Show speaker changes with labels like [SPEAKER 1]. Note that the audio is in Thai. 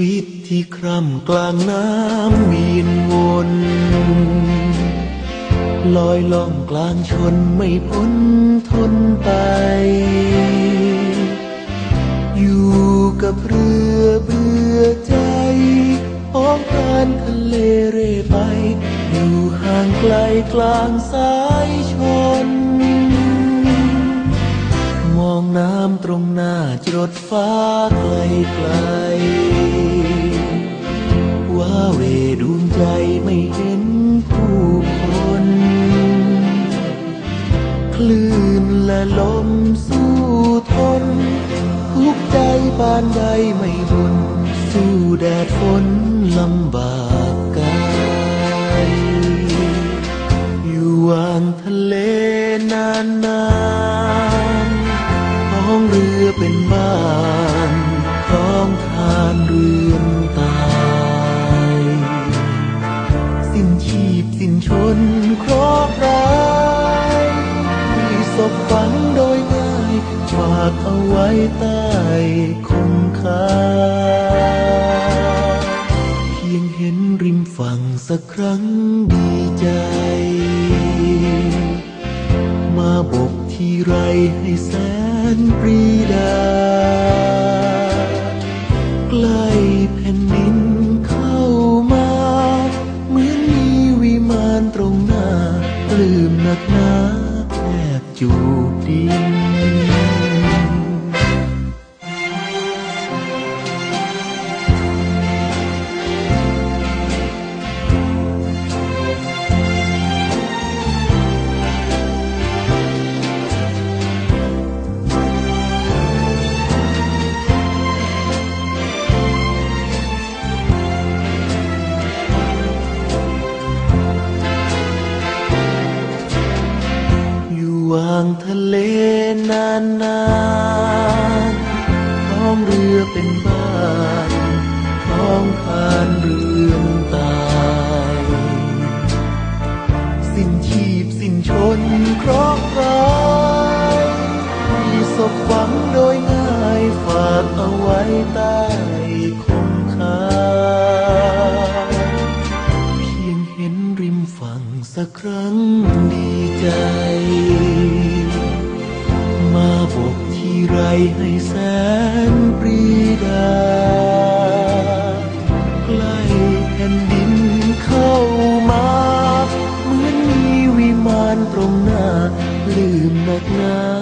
[SPEAKER 1] วิตที่คร่ำกลางน้ำเวีนวนลอยล่องกลางชนไม่พ้นทนไป อยู่กับเรือเบื่อใจห้องทานทะเลเร่ไป อยู่ห่างไกลกลางสายชน มองน้ำตรงหน้าจรดฟ้าไกลไกล ละลมสู้ทน ทุกใจปานใดไม่บน สู้แดดฝนลำบากกายอยู่วางทะเลนานนานท้องเรือเป็นบ้านท้องทานเรือนตายสิ้นชีพสิ้นชนคราะห์ร้ายที่ศพฝังากเอาไว้ใต้คงคาเพียงเห็นริมฝั่งสักครั้งดีใจ มาบกทีไรให้แสนปรีดา ใกล้แผ่นดินเข้ามา เหมือนมีวิมานตรงหน้า ลืมหนักหนาแทบจูบดินางทะเลนานนานท้องเรือเป็นบ้านท้องคานเรือนตายสิ้นชีพสิ้นชนเคราะห์ร้ายที่ศพฝังโดยง่ายฝากเอาไว้ใต้คงคาเพียงเห็นริมฝั่งสักครั้งดีใจ ไรให้แสนปรีดา ใกล้แผ่นดินเข้ามา เหมือนมีวิมานตรงหน้า ลืมหนักหนา